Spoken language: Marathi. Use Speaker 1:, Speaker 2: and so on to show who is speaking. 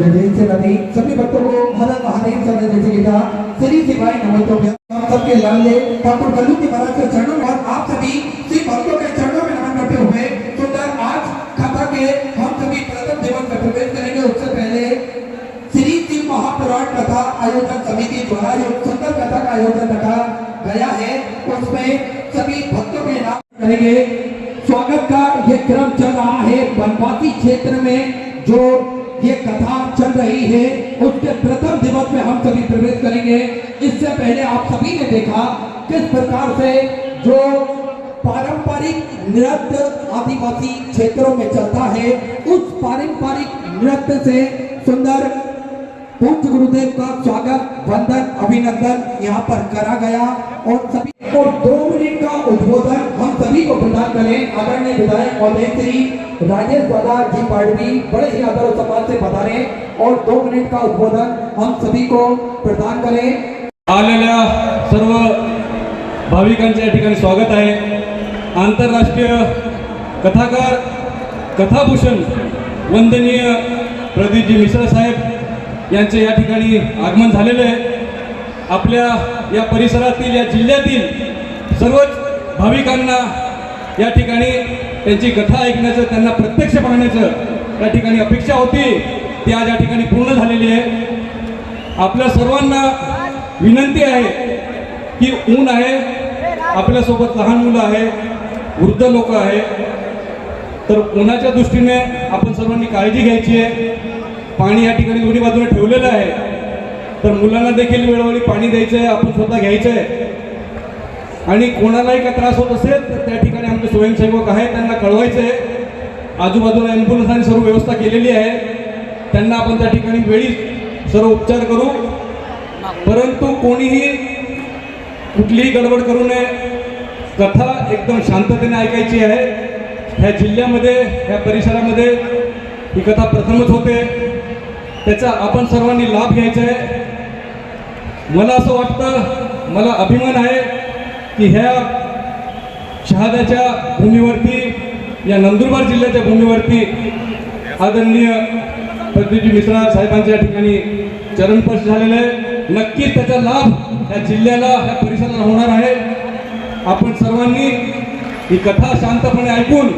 Speaker 1: नदी सभी भक्तों को मदन महादेव सदा जैसे गीता श्री शिवाय नमोतो हम सबके लाले ठाकुर कल्लू महाराज के चरणों में आप सभी श्री भक्तों के चरणों में नमन करते हुए सुंदर आज कथा के हम सभी प्रथम दिवस में प्रवेश करेंगे उससे पहले श्री शिव महापुराण कथा आयोजन समिति द्वारा जो सुंदर कथा का आयोजन रखा गया है उसमें सभी भक्तों के नाम करेंगे स्वागत का यह क्रम चल रहा है बनवासी क्षेत्र में जो ये कथा चल रही है। उसके प्रथम दिवस में हम सभी प्रवेश करेंगे। इससे पहले आप सभी ने देखा किस प्रकार से जो पारंपरिक नृत्य आदिवासी क्षेत्रों में चलता है, उस पारंपरिक नृत्य से सुंदर पूज्य गुरुदेव का स्वागत, वंदन, अभिनंदन यहाँ पर करा गया। और सभी को दो मिनट का उद्बोधन करें आदरणीय विधायक और मंत्री राजेश दादा जी पाडवी बड़े ही आदर और सम्मान से पधारे और दो मिनट का उद्बोधन हम सभी को प्रदान करें।
Speaker 2: आलेल्या सर्व भाविकांच्या ठिकाणी स्वागत आहे. आंतरराष्ट्रीय कथाकार कथाभूषण वंदनीय प्रदीपजी मिश्रा साहेब यांचे या ठिकाणी आगमन झालेले आहे. आपल्या या परिसरातील या जिल्ह्यातील सर्वच भाविकांना या ठिकाणी त्यांची कथा ऐकण्याचं त्यांना प्रत्यक्ष पाहण्याचं या ठिकाणी अपेक्षा होती. ती आज या ठिकाणी पूर्ण झालेली आहे. आपल्या सर्वांना विनंती आहे की ऊन आहे आपल्यासोबत लहान मुलं आहे वृद्ध लोक आहे. तर उन्हाच्या दृष्टीने आपण सर्वांनी काळजी घ्यायची आहे. पाणी या ठिकाणी दोन्ही बाजूने ठेवलेलं आहे. तर मुलांना देखील वेळोवेळी पाणी द्यायचं आहे आपण स्वतः घ्यायचं आहे आणि कोणालाही का त्रास होत असेल तर त्या ठिकाणी स्वयंसेवक आहेत त्यांना कळवायचं आहे आजूबाजूला ॲम्ब्युलन्स आणि सर्व व्यवस्था केलेली आहे. त्यांना आपण त्या ठिकाणी वेळी सर्व उपचार करू. परंतु कोणीही कुठलीही गडबड करू नये. कथा एकदम शांततेने ऐकायची आहे. ह्या जिल्ह्यामध्ये ह्या परिसरामध्ये ही कथा प्रथमच होते. त्याचा आपण सर्वांनी लाभ घ्यायचा आहे. मला असं वाटतं मला अभिमान आहे की ह्या शहाद्याच्या भूमीवरती या नंदुरबार जिल्ह्याच्या भूमीवरती आदरणीय पद्मजी मिश्रा साहेबांच्या या ठिकाणी चरणपर्श झालेलं आहे. नक्कीच त्याचा लाभ या जिल्ह्याला या परिसराला होणार आहे. आपण सर्वांनी ही कथा शांतपणे ऐकून